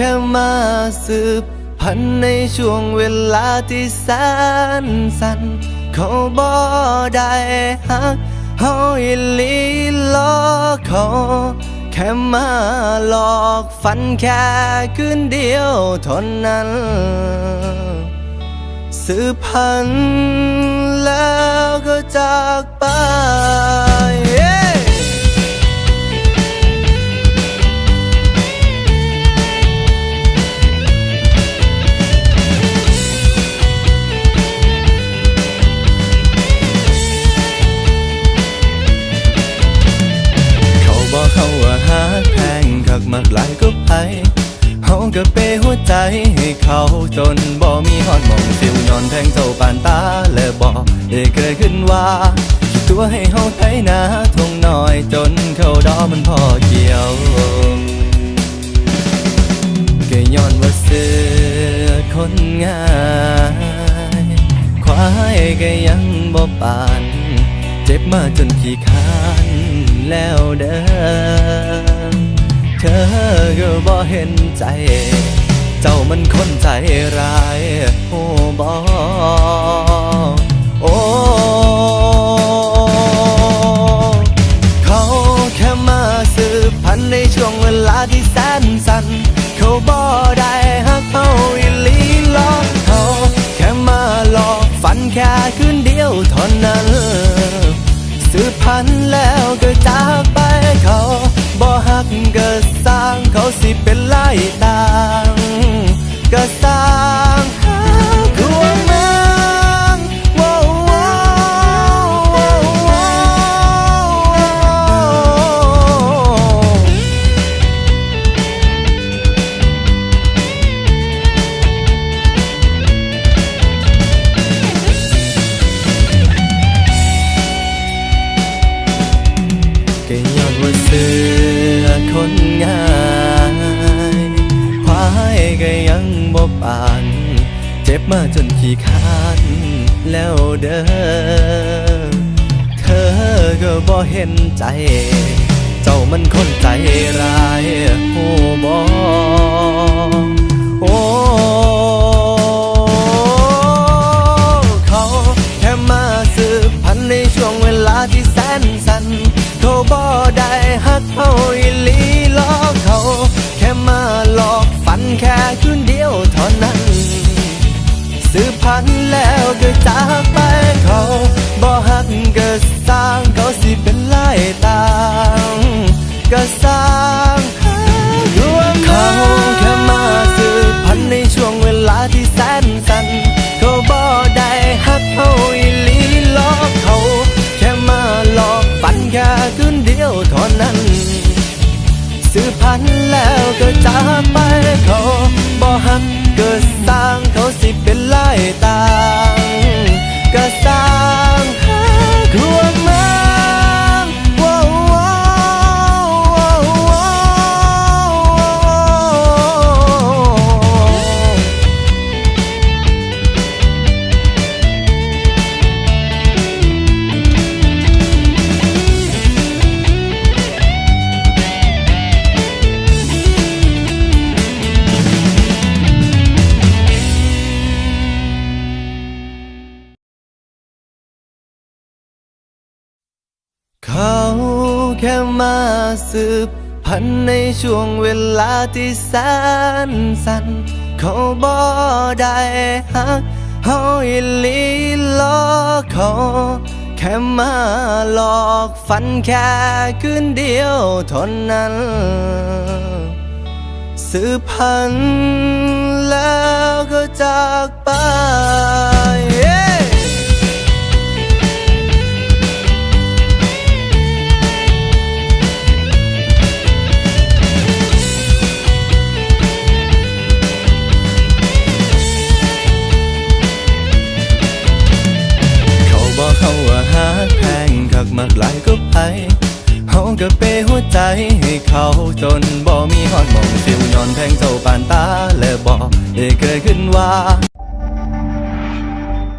ค่มาสืบพันในช่วงเวลาที่แสนสั้นเขาบ่ได้ฮักเฮาอีลีลอเขาแค่มาหลอกฝันแค่คืนเดียวเท่านั้น สืบพันแล้วก็จากไป มากหลายก็ไปเฮาก็เปหัวใจให้เขาจนบ่มีฮอดมองฟิวย้อนแพงเท่าปานตาและบอกได้เกิดขึ้นว่าตัวให้เฮาไถนาทงน้อยจนเขาดอมันพอเกี่ยวก็ย้อนว่าเสือคนง่ายควายก็ยังบ่ปาน เจ็บมาจนขี้คานแล้วเด้อ เธอก็บ่เห็นใจ เจ้ามันคนใจร้ายโอ้บอโอ้เขาแค่มาสืบพันในช่วงเวลาที่แสนสั้นเขาบ่ได้ฮักเขาอีหลีหลอกเขาแค่มาหลอกฝันแค่คืนเดียวเท่านั้นสืบพันแล้วก็จากไปเขาบ่ฮักเก็สร้าง เขาสิเป็นไล่ตางก็สร้างหาควงแมงว้าวว้าวว้าวว้าวก็ย้อนว่าเสือคนงาย ปาน เจ็บมาจนขี้คานแล้วเด้อ เธอก็บ่เห็นใจ เจ้ามันคนใจร้ายโอ้บอ สืบพันแล้วก็จากไปเขาบ่ฮักก็สร้างเขาสิเป็นไล่ตางก็สร้างรวมเขาแค่มาสืบพันในช่วงเวลาที่แสนสั้นเขาบ่ได้ฮักเขาอีลีลอกเขาแค่มาหลอกฝันแค่คืนเดียวเท่านั้นสืบพันแล้วก็จากไปเขาบ่ฮักก็สร้าง เขาแค่มาสืบพันในช่วงเวลาที่แสนสั้นเขาบ่ได้ฮักเฮาอีลีลอเขาแค่มาหลอกฝันแค่คืนเดียวเท่านั้นสืบพันแล้วก็จากไป ก็เปหัวใจให้เขาจนบ่มีฮอดมองฟิวย้อนแพงเท่าปานตาและบอกได้เคยขึ้นว่า